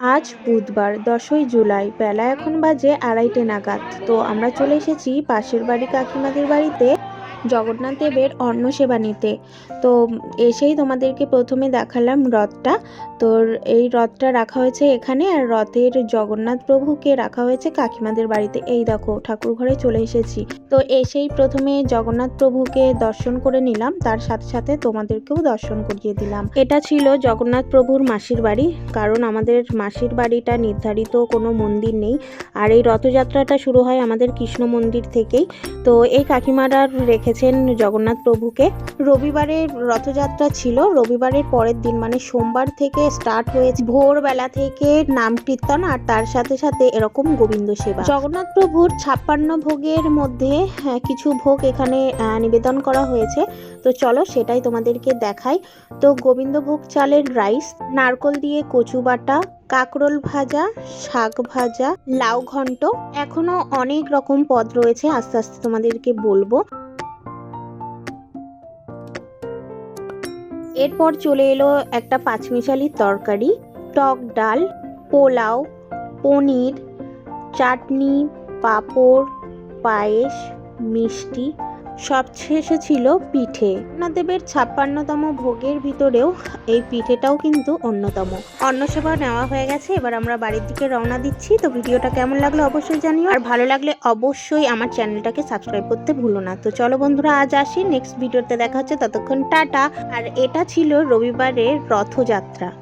আজ বুধবার, দশই জুলাই। বেলা এখন বাজে আড়াইটে নাগাদ। তো আমরা চলে এসেছি পাশের বাড়ি কাকিমাদের বাড়িতে। জগন্নাথ দেবের অন্ন সেবা নিতে। তো এসেই তোমাদেরকে প্রথমে দেখালাম রথটা। তোর এই রথটা রাখা হয়েছে এখানে আর রথের জগন্নাথ প্রভুকে রাখা হয়েছে কাকিমাদের বাড়িতে। এই দেখো, ঠাকুর ঘরে চলে এসেছি। তো এসেই প্রথমে জগন্নাথ প্রভুকে দর্শন করে নিলাম। তার সাথে সাথে তোমাদেরকেও দর্শন করিয়ে দিলাম। এটা ছিল জগন্নাথ প্রভুর মাসির বাড়ি। কারণ আমাদের মাসির বাড়িটা নির্ধারিত কোনো মন্দির নেই। আর এই রথযাত্রাটা শুরু হয় আমাদের কৃষ্ণ মন্দির থেকেই। তো এই কাকিমারা রেখেছেন জগন্নাথ প্রভুকে। রবিবারের রথযাত্রা ছিল। রবিবারের পরের দিন মানে সোমবার থেকে স্টার্ট হয়েছে। ভোরবেলা থেকে নাম কীর্তন আর তার সাথে সাথে এরকম গোবিন্দ সেবা। জগন্নাথ প্রভুর ছাপ্পান্ন ভোগের মধ্যে হ্যাঁ, কিছু ভোগ এখানে নিবেদন করা হয়েছে। তো চলো সেটাই তোমাদেরকে দেখাই। তো গোবিন্দভোগ চালের রাইস নারকল দিয়ে কচু বাটা কাকরোল ভাজা শাক ভাজা লাউ ঘন্ট। এখনও অনেক রকম পদ রয়েছে। আস্তে আস্তে তোমাদেরকে বলব। এরপর চলে এলো একটা পাঁচমিশালি তরকারি টক ডাল পোলাও পনির চাটনি পাঁপড় পায়েস মিষ্টি। সবশেষে ছিল পিঠে। দেবের ছাপ্পান্নতম ভোগের ভিতরেও এই পিঠেটাও কিন্তু অন্যতম। অন্নসেবা নেওয়া হয়ে গেছে, এবার আমরা বাড়ির দিকে রওনা দিচ্ছি। তো ভিডিওটা কেমন লাগল অবশ্যই জানিও। আর ভালো লাগলে অবশ্যই আমার চ্যানেলটাকে সাবস্ক্রাইব করতে ভুলো না। তো চলো বন্ধুরা, আজ আসি। নেক্সট ভিডিওতে দেখা হচ্ছে। ততক্ষণ টাটা। আর এটা ছিল রবিবারের রথযাত্রা।